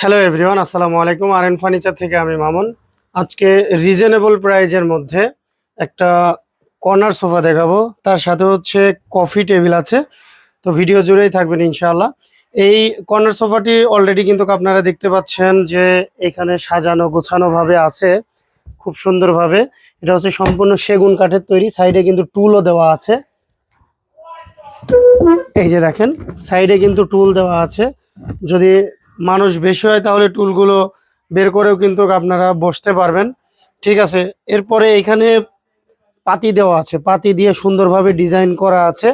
Hello everyone আসসালামু আলাইকুম। আর N furniture থেকে আমি মামুন। আজকে রিজনেবল প্রাইজের মধ্যে একটা কর্নার সোফা দেখাবো। তার সাথে হচ্ছে কফি টেবিল আছে। তো ভিডিও জুড়েই থাকবেন ইনশাআল্লাহ। এই কর্নার সোফাটি অলরেডি কিন্তু আপনারা দেখতে পাচ্ছেন যে এখানে সাজানো গোছানোভাবে আছে। খুব সুন্দরভাবে। এটা হচ্ছে সম্পূর্ণ সেগুন কাঠের তৈরি। সাইডে কিন্তু টুলও দেওয়া আছে। এই যে দেখেন সাইডে কিন্তু টুল দেওয়া আছে। যদি মানুষ বেশি হয় তাহলে টুলগুলো বের করেও কিন্তু আপনারা বসতে পারবেন। ঠিক আছে, এরপরে এখানে পাতি দেওয়া আছে। পাতি দিয়ে সুন্দরভাবে ডিজাইন করা আছে।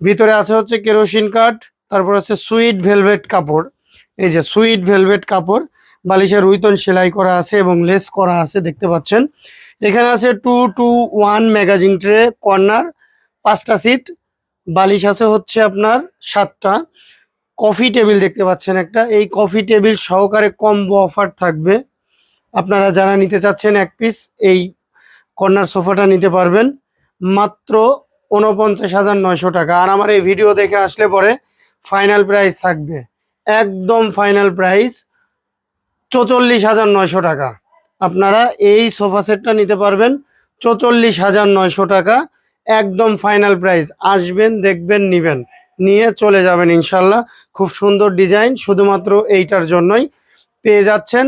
ভিতরে আছে হচ্ছে কেরোসিন কাঠ, তারপর আছে সুইট ভেলভেট কাপড়। এই যে সুইট ভেলভেট কাপড়, বালিশের রুইতন সেলাই করা আছে এবং লেস করা আছে, দেখতে পাচ্ছেন। এখানে আছে two two one magazine tray corner, পাঁচটা সিট। বালিশ আছে হচ্ছে আপনার সাতটা। কফি টেবিল দেখতে পাচ্ছেন একটা। এই কফি টেবিল সহকারে কম্বো অফার থাকবে। আপনারা যারা নিতে চাচ্ছেন এক পিস এই কর্নার সোফাটা নিতে পারবেন। মাত্র উনপঞ্চাশ হাজার নয়শো টাকা। আর আমার এই ভিডিও দেখে আসলে পরে ফাইনাল প্রাইস থাকবে। একদম ফাইনাল প্রাইস চৌচল্লিশ হাজার নয়শো টাকা। আপনারা এই সোফা সেটটা নিতে পারবেন চৌচল্লিশ হাজার নয়শো টাকা। একদম ফাইনাল প্রাইস আসবেন, দেখবেন, নিবেন। নিয়ে চলে যাবেন ইনশাল্লাহ। খুব সুন্দর ডিজাইন, শুধুমাত্র এইটার জন্যই পেয়ে যাচ্ছেন।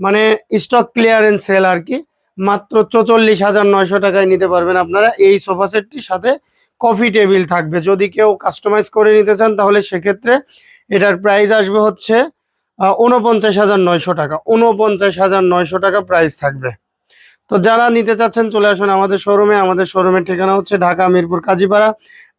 মানে স্টক ক্লিয়ারেন্স সেল আর কি। মাত্র চৌচল্লিশ হাজার নয়শো টাকায় নিতে পারবেন আপনারা। এই সোফা সেটটির সাথে কফি টেবিল থাকবে। যদি কেউ কাস্টমাইজ করে নিতে চান, তাহলে সেক্ষেত্রে এটার প্রাইস আসবে হচ্ছে উনপঞ্চাশ হাজার নয়শো টাকা। উনপঞ্চাশ হাজার নয়শো টাকা প্রাইস থাকবে। তো যারা নিতে চাচ্ছেন চলে আসুন আমাদের শোরুমে। আমাদের শোরুমের ঠিকানা হচ্ছে ঢাকা, মিরপুর, কাজীপাড়া।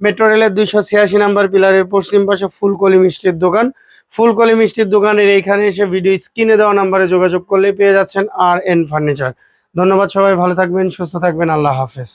মেট্রো রেলের দুইশো ছিয়াশি নাম্বার পিলারের পশ্চিম পাশে ফুলকলি মিষ্টির দোকান। ফুলকলি মিষ্টির দোকানের এইখানে এসে ভিডিও স্ক্রিনে দেওয়া নাম্বারে যোগাযোগ করলে পেয়ে যাচ্ছেন আর এন ফার্নিচার। ধন্যবাদ সবাই, ভালো থাকবেন, সুস্থ থাকবেন, আল্লাহ হাফেজ।